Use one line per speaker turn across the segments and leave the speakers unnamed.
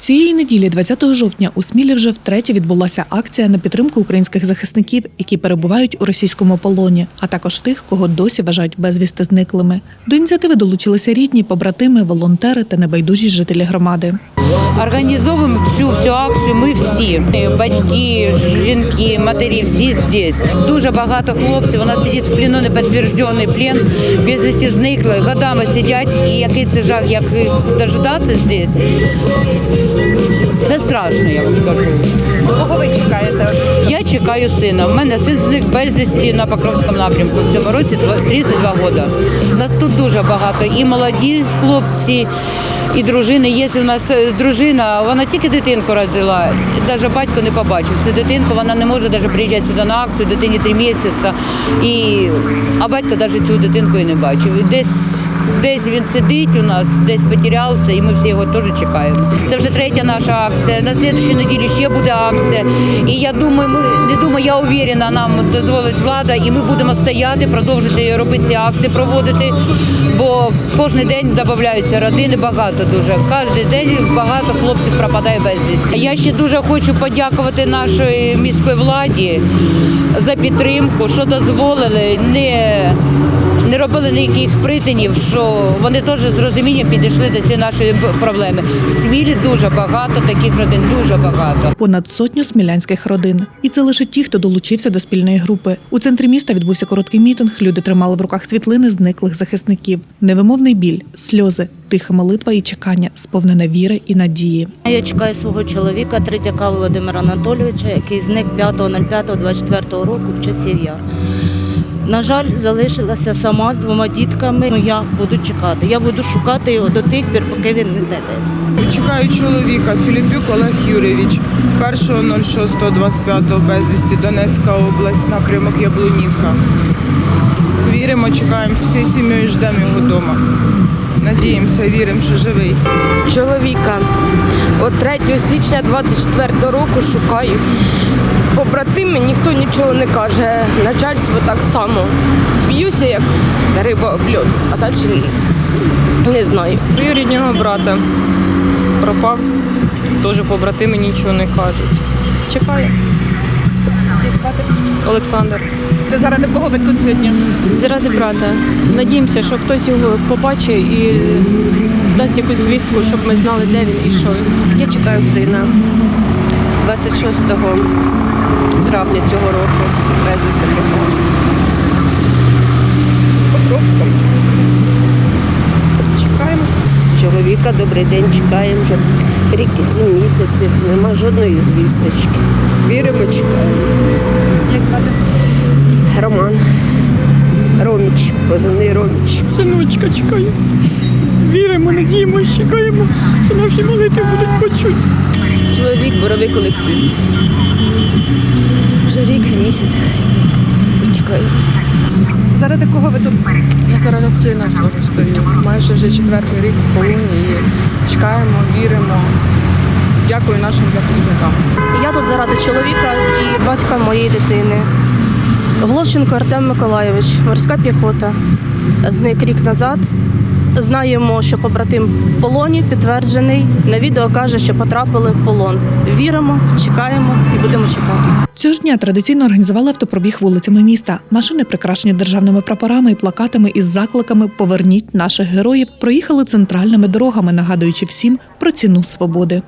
Цієї неділі, 20 жовтня, у Смілі вже втретє відбулася акція на підтримку українських захисників, які перебувають у російському полоні, а також тих, кого досі вважають безвісти зниклими. До ініціативи долучилися рідні, побратими, волонтери та небайдужі жителі громади.
Організовуємо цю всю акцію. Ми всі батьки, жінки, матері, всі здесь. Дуже багато хлопців. Нас сидить в плену непідтверджений плен, безвісті зникли, годами сидять. І який це жах, як дожидатися здесь. Це страшно, я вам скажу.
Кого ви чекаєте?
Я чекаю сина. У мене син зник безвісті на Покровському напрямку. В цьому році два- 32 роки. У нас тут дуже багато. І молоді хлопці, і дружини. Є у нас е, дружина, вона тільки дитинку родила, навіть батько не побачив цю дитинку, вона не може навіть приїжджати сюди на акцію, дитині три місяці. І, а батько навіть цю дитинку і не бачив. Десь, десь він сидить у нас, десь потерявся, і ми всі його теж чекаємо. Це вже третя наша акція. На слідчій неділі ще буде акція. І я думаю, ми не думаю, я уверена, нам дозволить влада, і ми будемо стояти, продовжити робити ці акції, проводити. Бо кожен день додаються родини, багато дуже. Кожен день багато хлопців пропадає безвісти. Я ще дуже хочу подякувати нашій міській владі за підтримку, що дозволили не. Не робили ніяких притинів, що вони теж з розумінням підійшли до цієї нашої проблеми. В Смілі дуже багато таких родин, дуже багато.
Понад сотню смілянських родин. І це лише ті, хто долучився до спільної групи. У центрі міста відбувся короткий мітинг. Люди тримали в руках світлини зниклих захисників. Невимовний біль, сльози, тиха молитва і чекання, сповнене віри і надії.
Я чекаю свого чоловіка, Третяка Володимира Анатолійовича, який зник 5.05.24 року в часів яр. На жаль, залишилася сама з двома дітками. Ну, я буду чекати. Я буду шукати його до тих пір, поки він не знайдеться.
Чекаю чоловіка Філіпюк Олег Юрійович, 1.06.25 безвісті Донецька область, напрямок Яблунівка. Віримо, чекаємо всією сім'єю, ждемо його вдома. Надіємося, віримо, що живий.
чоловіка. От 3 січня 24 року шукаю. Побратими ніхто нічого не каже. Начальство так само. Б'юся, як риба об льод, а далі не знаю.
Рідного брата пропав, теж побратими нічого не кажуть.
Звати?
Олександр.
Ти заради кого ви тут сьогодні?
Заради брата. Надіємося, що хтось його побачить і дасть якусь звістку, щоб ми знали, де він і що.
Я чекаю сина 26 травня цього року. Безвісти пропав.
Покровському.
Чекаємо.
Чоловіка добрий день чекаємо вже рік і сім місяців. Нема жодної звісточки. Віримо, чекаємо.
Як звати?
Роман. Роміч, позивний Роміч.
Синочка чекає. Віримо, надіємося, чекаємо, що наші молитви будуть почуті.
Чоловік Боровик Олексій. Вже рік і місяць. Чекаю.
Заради кого ви тут?
Я зараз сина свого стою. Майже вже четвертий рік в полоні і чекаємо, віримо. Дякую нашим захисникам.
Я тут заради чоловіка і батька моєї дитини. Головченко Артем Миколайович, морська піхота. Зник рік назад. Знаємо, що побратим в полоні підтверджений. На відео каже, що потрапили в полон. Віримо, чекаємо і будемо чекати.
Цього ж дня традиційно організували автопробіг вулицями міста. Машини, прикрашені державними прапорами і плакатами із закликами Поверніть наших героїв, проїхали центральними дорогами, нагадуючи всім про ціну свободи.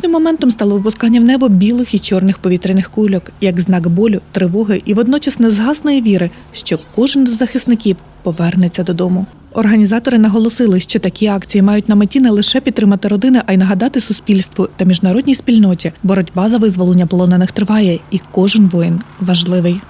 Символічним моментом стало випускання в небо білих і чорних повітряних кульок, як знак болю, тривоги і водночас незгасної віри, що кожен з захисників повернеться додому. Організатори наголосили, що такі акції мають на меті не лише підтримати родини, а й нагадати суспільству та міжнародній спільноті. Боротьба за визволення полонених триває, і кожен воїн важливий.